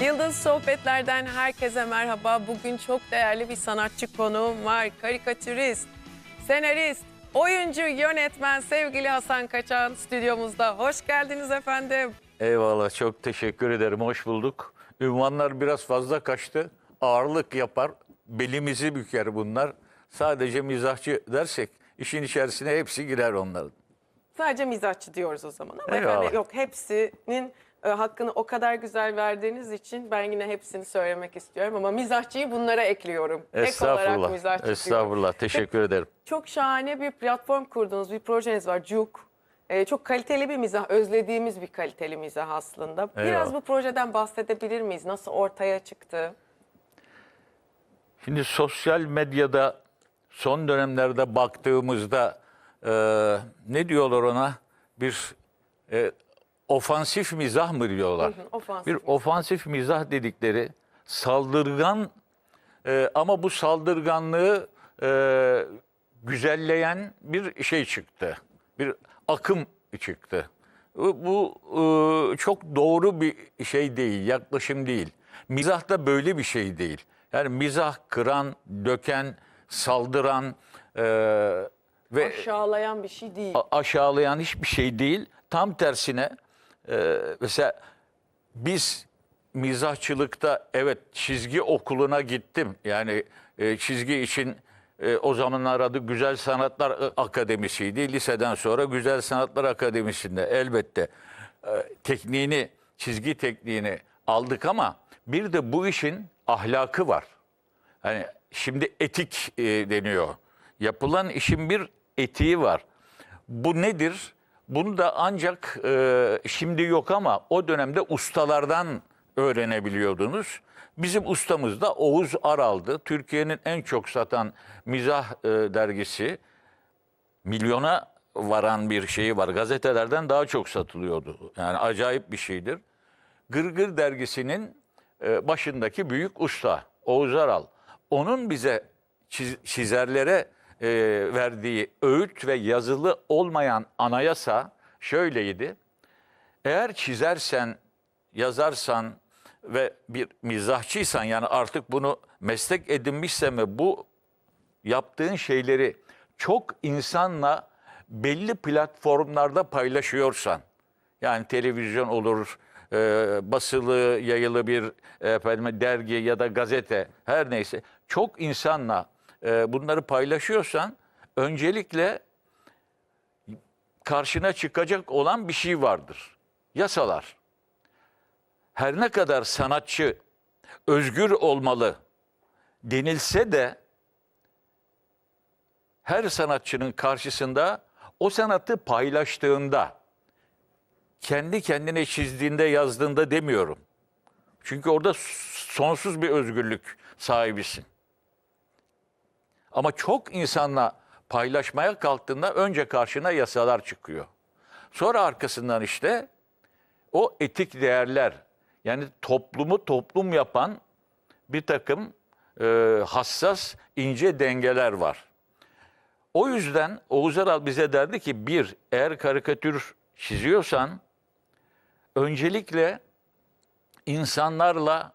Yıldız Sohbetler'den herkese merhaba. Bugün çok değerli bir sanatçı konuğum var. Karikatürist, senarist, oyuncu, yönetmen sevgili Hasan Kaçan stüdyomuzda. Hoş geldiniz efendim. Eyvallah çok teşekkür ederim. Hoş bulduk. Ünvanlar biraz fazla kaçtı. Ağırlık yapar. Belimizi büker bunlar. Sadece mizahçı dersek işin içerisine hepsi girer onların. Sadece mizahçı diyoruz o zaman ama Eyvallah. efendim yok hepsinin e, hakkını o kadar güzel verdiğiniz için ben yine hepsini söylemek istiyorum ama mizahçıyı bunlara ekliyorum. Ek olarak Estağfurullah. mizahçı diyorum. Estağfurullah. Teşekkür ederim. Çok şahane bir platform kurdunuz, bir projeniz var Cuk. Ee, çok kaliteli bir mizah, özlediğimiz bir kaliteli mizah aslında. Biraz Eyvallah. bu projeden bahsedebilir miyiz? Nasıl ortaya çıktı? Şimdi sosyal medyada son dönemlerde baktığımızda e, ne diyorlar ona? Bir e, ofansif mizah mı diyorlar? Hı hı, ofansif bir ofansif mizah dedikleri saldırgan e, ama bu saldırganlığı e, güzelleyen bir şey çıktı. Bir akım çıktı. Bu e, çok doğru bir şey değil, yaklaşım değil. Mizah da böyle bir şey değil. Yani mizah kıran, döken, saldıran e, ve Aşağılayan bir şey değil. aşağılayan hiçbir şey değil. Tam tersine e, mesela biz mizahçılıkta evet çizgi okuluna gittim. Yani e, çizgi için e, o zamanlar adı Güzel Sanatlar e, Akademisi'ydi. Liseden sonra Güzel Sanatlar Akademisi'nde elbette e, tekniğini, çizgi tekniğini aldık ama bir de bu işin ahlakı var. Hani şimdi etik e, deniyor. Yapılan işin bir etiği var. Bu nedir? Bunu da ancak e, şimdi yok ama o dönemde ustalardan öğrenebiliyordunuz. Bizim ustamız da Oğuz Aral'dı. Türkiye'nin en çok satan mizah e, dergisi. Milyona varan bir şeyi var. Gazetelerden daha çok satılıyordu. Yani acayip bir şeydir. Gırgır dergisinin e, başındaki büyük usta Oğuz Aral. Onun bize çiz- çizerlere e, verdiği öğüt ve yazılı olmayan anayasa şöyleydi. Eğer çizersen, yazarsan ve bir mizahçıysan yani artık bunu meslek edinmişsen ve bu yaptığın şeyleri çok insanla belli platformlarda paylaşıyorsan yani televizyon olur, e, basılı, yayılı bir efendim, dergi ya da gazete her neyse çok insanla e, bunları paylaşıyorsan öncelikle karşına çıkacak olan bir şey vardır. Yasalar. Her ne kadar sanatçı özgür olmalı denilse de her sanatçının karşısında o sanatı paylaştığında, kendi kendine çizdiğinde, yazdığında demiyorum. Çünkü orada sonsuz bir özgürlük sahibisin. Ama çok insanla paylaşmaya kalktığında önce karşına yasalar çıkıyor. Sonra arkasından işte o etik değerler yani toplumu toplum yapan bir takım e, hassas ince dengeler var. O yüzden Oğuz Aral bize derdi ki bir, eğer karikatür çiziyorsan öncelikle insanlarla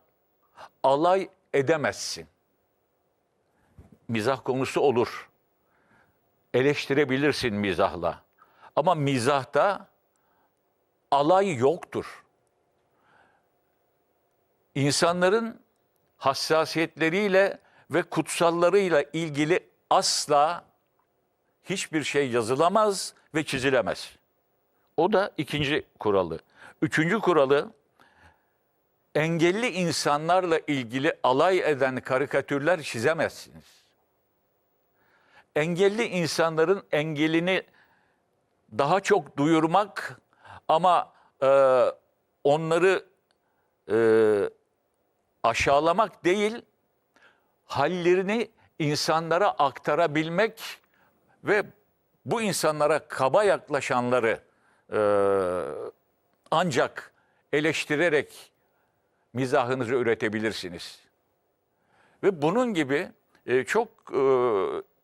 alay edemezsin. Mizah konusu olur. Eleştirebilirsin mizahla. Ama mizahta alay yoktur. İnsanların hassasiyetleriyle ve kutsallarıyla ilgili asla hiçbir şey yazılamaz ve çizilemez. O da ikinci kuralı. Üçüncü kuralı engelli insanlarla ilgili alay eden karikatürler çizemezsiniz. Engelli insanların engelini daha çok duyurmak ama e, onları e, aşağılamak değil, hallerini insanlara aktarabilmek ve bu insanlara kaba yaklaşanları e, ancak eleştirerek mizahınızı üretebilirsiniz. Ve bunun gibi e, çok e,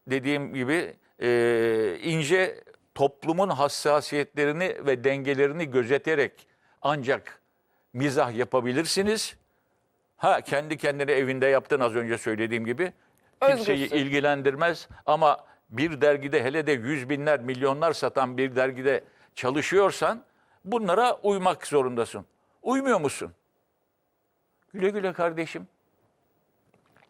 dediğim gibi e, ince toplumun hassasiyetlerini ve dengelerini gözeterek ancak mizah yapabilirsiniz. Ha kendi kendine evinde yaptın az önce söylediğim gibi. Kimseyi Özgürsün. ilgilendirmez ama bir dergide hele de yüz binler, milyonlar satan bir dergide çalışıyorsan bunlara uymak zorundasın. Uymuyor musun? Güle güle kardeşim.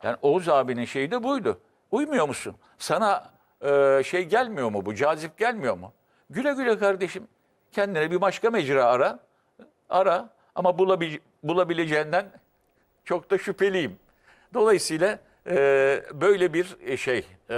Yani Oğuz abinin şeyi de buydu. Uymuyor musun? Sana e, şey gelmiyor mu bu? Cazip gelmiyor mu? Güle güle kardeşim. Kendine bir başka mecra ara. Ara ama bulabil, bulabileceğinden çok da şüpheliyim. Dolayısıyla e, böyle bir şey e,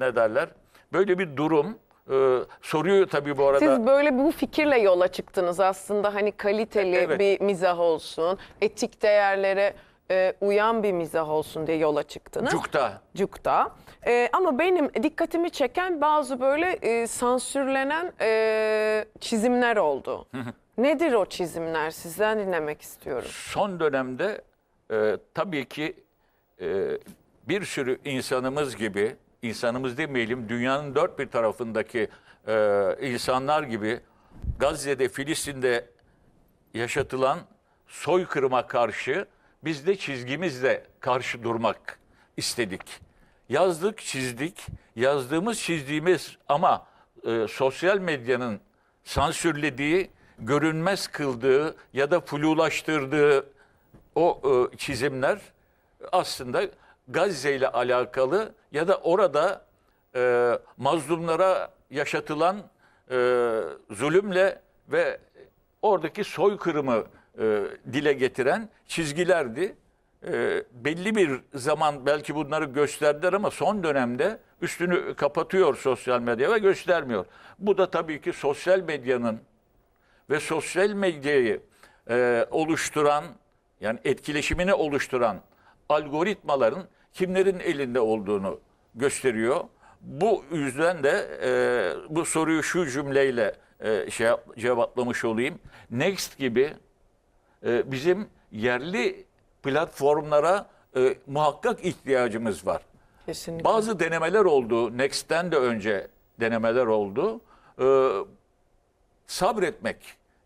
ne derler? Böyle bir durum e, soruyu tabii bu arada Siz böyle bu fikirle yola çıktınız aslında hani kaliteli Evet. bir mizah olsun, etik değerlere e, uyan bir mizah olsun diye yola çıktınız. Cuk'ta Cuk'ta. E, ama benim dikkatimi çeken bazı böyle e, sansürlenen e, çizimler oldu. Nedir o çizimler? Sizden dinlemek istiyorum. son dönemde e, tabii ki e, bir sürü insanımız gibi, insanımız demeyelim, dünyanın dört bir tarafındaki e, insanlar gibi Gazze'de, Filistin'de yaşatılan soykırıma karşı biz de çizgimizle karşı durmak istedik. Yazdık, çizdik. Yazdığımız, çizdiğimiz ama e, sosyal medyanın sansürlediği, görünmez kıldığı ya da flulaştırdığı o e, çizimler aslında Gazze ile alakalı ya da orada e, mazlumlara yaşatılan e, zulümle ve oradaki soykırımı e, dile getiren çizgilerdi. E, belli bir zaman belki bunları gösterdiler ama son dönemde üstünü kapatıyor sosyal medya ve göstermiyor. Bu da tabii ki sosyal medyanın ve sosyal medyayı e, oluşturan yani etkileşimini oluşturan algoritmaların kimlerin elinde olduğunu gösteriyor. Bu yüzden de e, bu soruyu şu cümleyle e, şey cevaplamış olayım. Next gibi e, bizim yerli platformlara e, muhakkak ihtiyacımız var. Kesinlikle. Bazı denemeler oldu. Next'ten de önce denemeler oldu. Ee, sabretmek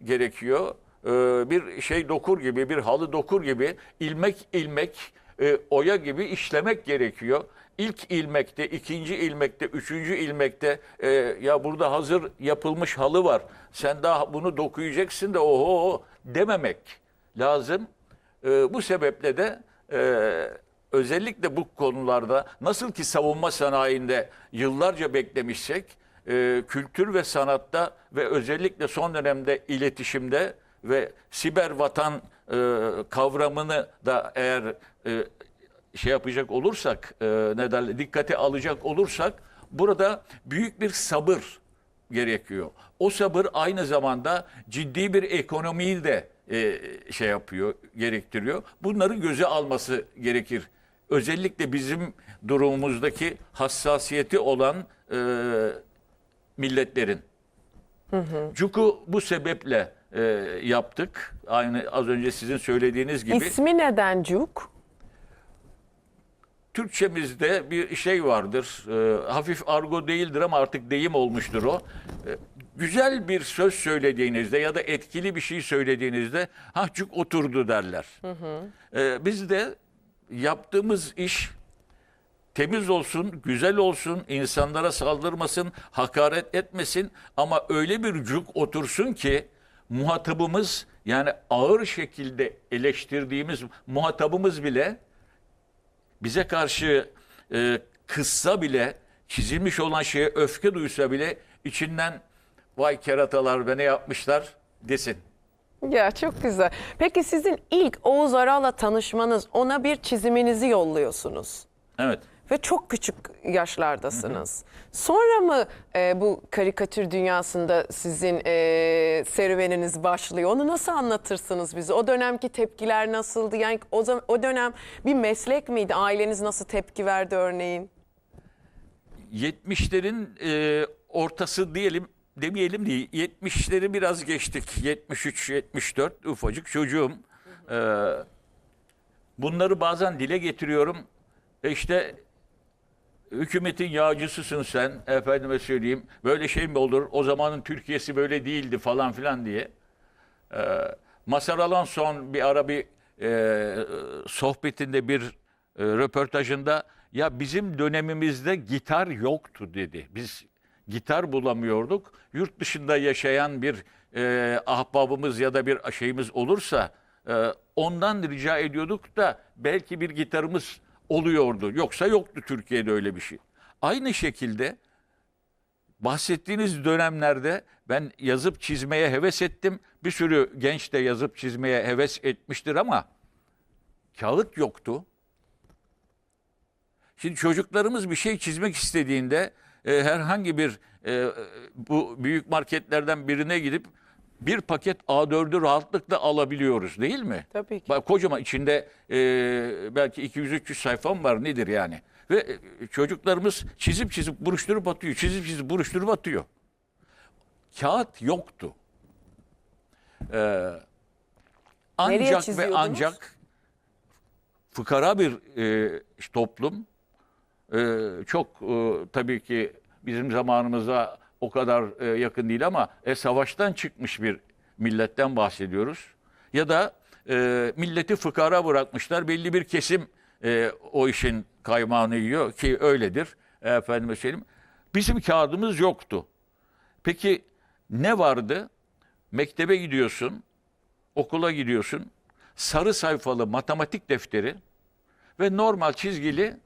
gerekiyor. Ee, bir şey dokur gibi, bir halı dokur gibi ilmek ilmek, e, oya gibi işlemek gerekiyor. İlk ilmekte, ikinci ilmekte, üçüncü ilmekte e, ya burada hazır yapılmış halı var. Sen daha bunu dokuyacaksın da oho dememek lazım. Ee, bu sebeple de e, özellikle bu konularda nasıl ki savunma sanayinde yıllarca beklemişsek, e, kültür ve sanatta ve özellikle son dönemde iletişimde ve siber vatan e, kavramını da eğer e, şey yapacak olursak, e, ne derler, dikkate alacak olursak burada büyük bir sabır gerekiyor. O sabır aynı zamanda ciddi bir ekonomiyi de e, şey yapıyor, gerektiriyor. Bunları göze alması gerekir. Özellikle bizim durumumuzdaki hassasiyeti olan e, milletlerin. Cuk'u bu sebeple e, yaptık. Aynı az önce sizin söylediğiniz gibi. İsmi neden Cuk? Türkçemizde bir şey vardır. e, hafif argo değildir ama artık deyim olmuştur o. E, güzel bir söz söylediğinizde ya da etkili bir şey söylediğinizde hahçuk oturdu derler. E, biz de yaptığımız iş temiz olsun, güzel olsun, insanlara saldırmasın, hakaret etmesin ama öyle bir cuk otursun ki muhatabımız yani ağır şekilde eleştirdiğimiz muhatabımız bile bize karşı e, kızsa bile çizilmiş olan şeye öfke duysa bile içinden vay keratalar be ne yapmışlar desin. Ya çok güzel. Peki sizin ilk Oğuz Aral'la tanışmanız, ona bir çiziminizi yolluyorsunuz. Evet. Ve çok küçük yaşlardasınız. Sonra mı e, bu karikatür dünyasında sizin e, serüveniniz başlıyor? Onu nasıl anlatırsınız bize? O dönemki tepkiler nasıldı? Yani o, zaman, o dönem bir meslek miydi? Aileniz nasıl tepki verdi örneğin? 70'lerin e, ortası diyelim demeyelim değil. 70'leri biraz geçtik. 73, 74 ufacık çocuğum. E, bunları bazen dile getiriyorum. E işte hükümetin yağcısısın sen efendime söyleyeyim. Böyle şey mi olur? O zamanın Türkiye'si böyle değildi falan filan diye. Ee, Mazhar Alanson bir ara e, sohbetinde bir e, röportajında ya bizim dönemimizde gitar yoktu dedi. Biz gitar bulamıyorduk. Yurt dışında yaşayan bir e, ahbabımız ya da bir şeyimiz olursa e, ondan rica ediyorduk da belki bir gitarımız oluyordu. Yoksa yoktu Türkiye'de öyle bir şey. Aynı şekilde bahsettiğiniz dönemlerde ben yazıp çizmeye heves ettim. Bir sürü genç de yazıp çizmeye heves etmiştir ama kağıt yoktu. Şimdi çocuklarımız bir şey çizmek istediğinde e, herhangi bir e, bu büyük marketlerden birine gidip bir paket A4'ü rahatlıkla alabiliyoruz değil mi? Tabii ki. Bak kocaman içinde e, belki 200-300 sayfam var nedir yani. Ve e, çocuklarımız çizip çizip buruşturup atıyor. Çizip çizip buruşturup atıyor. Kağıt yoktu. Ee, ancak ve ancak fıkara bir e, toplum e, çok e, tabii ki bizim zamanımıza o kadar e, yakın değil ama e, savaştan çıkmış bir milletten bahsediyoruz. Ya da e, milleti fıkara bırakmışlar. Belli bir kesim e, o işin kaymağını yiyor ki öyledir. E, efendime söyleyeyim. Bizim kağıdımız yoktu. Peki ne vardı? Mektebe gidiyorsun, okula gidiyorsun. Sarı sayfalı matematik defteri ve normal çizgili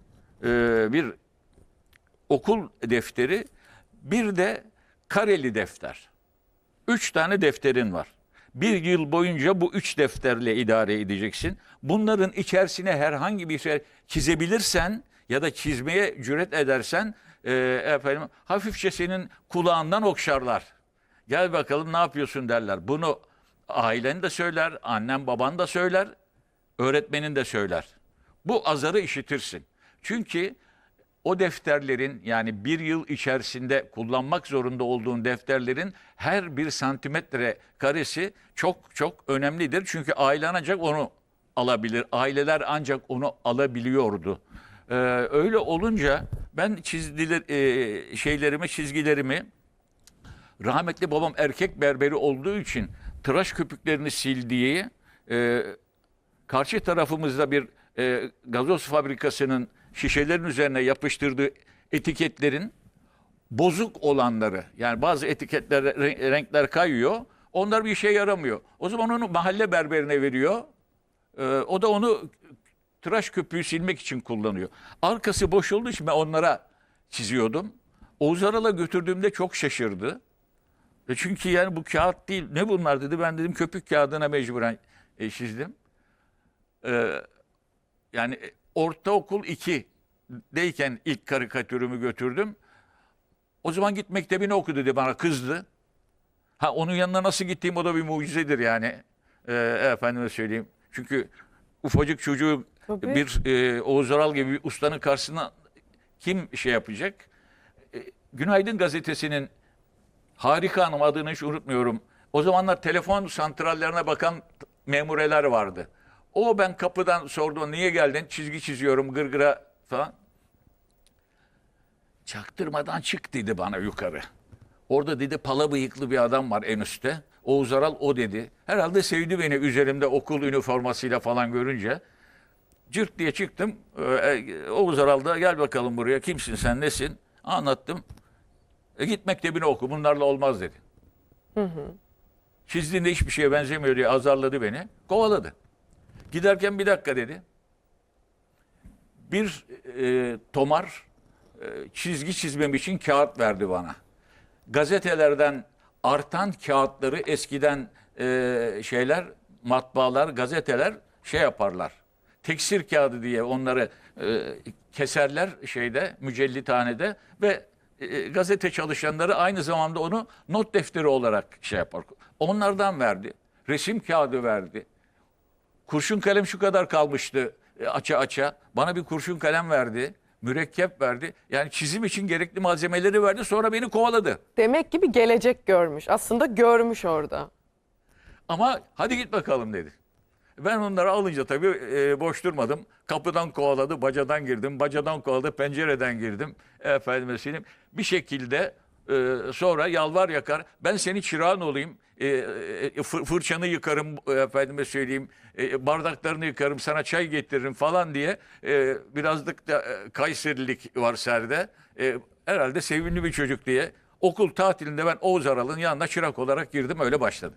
e, bir okul defteri, bir de kareli defter. Üç tane defterin var. Bir yıl boyunca bu üç defterle idare edeceksin. Bunların içerisine herhangi bir şey çizebilirsen ya da çizmeye cüret edersen e, efendim hafifçe senin kulağından okşarlar. Gel bakalım ne yapıyorsun derler. Bunu ailen de söyler, annen baban da söyler, öğretmenin de söyler. Bu azarı işitirsin. Çünkü o defterlerin yani bir yıl içerisinde kullanmak zorunda olduğun defterlerin her bir santimetre karesi çok çok önemlidir. Çünkü ailen ancak onu alabilir. Aileler ancak onu alabiliyordu. Ee, öyle olunca ben çizdiler, e, şeylerimi, çizgilerimi rahmetli babam erkek berberi olduğu için tıraş köpüklerini sildiği e, karşı tarafımızda bir e, gazoz fabrikasının şişelerin üzerine yapıştırdığı etiketlerin bozuk olanları yani bazı etiketler re- renkler kayıyor. Onlar bir işe yaramıyor. O zaman onu mahalle berberine veriyor. E, o da onu tıraş köpüğü silmek için kullanıyor. Arkası boş olduğu için ben onlara çiziyordum. Oğuz Aral'a götürdüğümde çok şaşırdı. E çünkü yani bu kağıt değil. Ne bunlar dedi. Ben dedim köpük kağıdına mecburen e, çizdim. Ee, yani e, ortaokul 2'deyken ilk karikatürümü götürdüm. O zaman git mektebini oku dedi bana kızdı. Ha onun yanına nasıl gittiğim o da bir mucizedir yani. Ee, efendime söyleyeyim. Çünkü ufacık çocuğu Tabii. bir e, Oğuz Aral gibi bir ustanın karşısına kim şey yapacak? E, Günaydın gazetesinin Harika Hanım adını hiç unutmuyorum. O zamanlar telefon santrallerine bakan memureler vardı. O ben kapıdan sordu niye geldin? Çizgi çiziyorum gırgıra falan. Çaktırmadan çık dedi bana yukarı. Orada dedi pala bıyıklı bir adam var en üstte. Oğuz Aral o dedi. Herhalde sevdi beni üzerimde okul üniformasıyla falan görünce. Cırt diye çıktım. Ee, Oğuz Aral da gel bakalım buraya kimsin sen nesin? Anlattım. E git mektebine oku bunlarla olmaz dedi. Çizdiğinde hiçbir şeye benzemiyor diye azarladı beni. Kovaladı. Giderken bir dakika dedi. Bir e, tomar e, çizgi çizmem için kağıt verdi bana. Gazetelerden artan kağıtları eskiden e, şeyler matbaalar gazeteler şey yaparlar. Teksir kağıdı diye onları e, keserler şeyde mücellithanede ve e, gazete çalışanları aynı zamanda onu not defteri olarak şey yapar. Onlardan verdi. Resim kağıdı verdi. Kurşun kalem şu kadar kalmıştı e, aça aça. Bana bir kurşun kalem verdi. Mürekkep verdi. Yani çizim için gerekli malzemeleri verdi. Sonra beni kovaladı. Demek ki bir gelecek görmüş. Aslında görmüş orada. Ama hadi git bakalım dedi. Ben onları alınca tabii e, boş durmadım. Kapıdan kovaladı, bacadan girdim, bacadan kovaladı, pencereden girdim. Efendime söyleyeyim. Bir şekilde Ee, sonra yalvar yakar. Ben senin çırağın olayım. Ee, e, fır- fırçanı yıkarım e, efendime söyleyeyim. e, bardaklarını yıkarım. Sana çay getiririm falan diye. E, birazcık da e, Kayserilik var Serde. E, herhalde sevimli bir çocuk diye. Okul tatilinde ben Oğuz Aral'ın yanına çırak olarak girdim öyle başladı.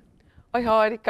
Ay harika.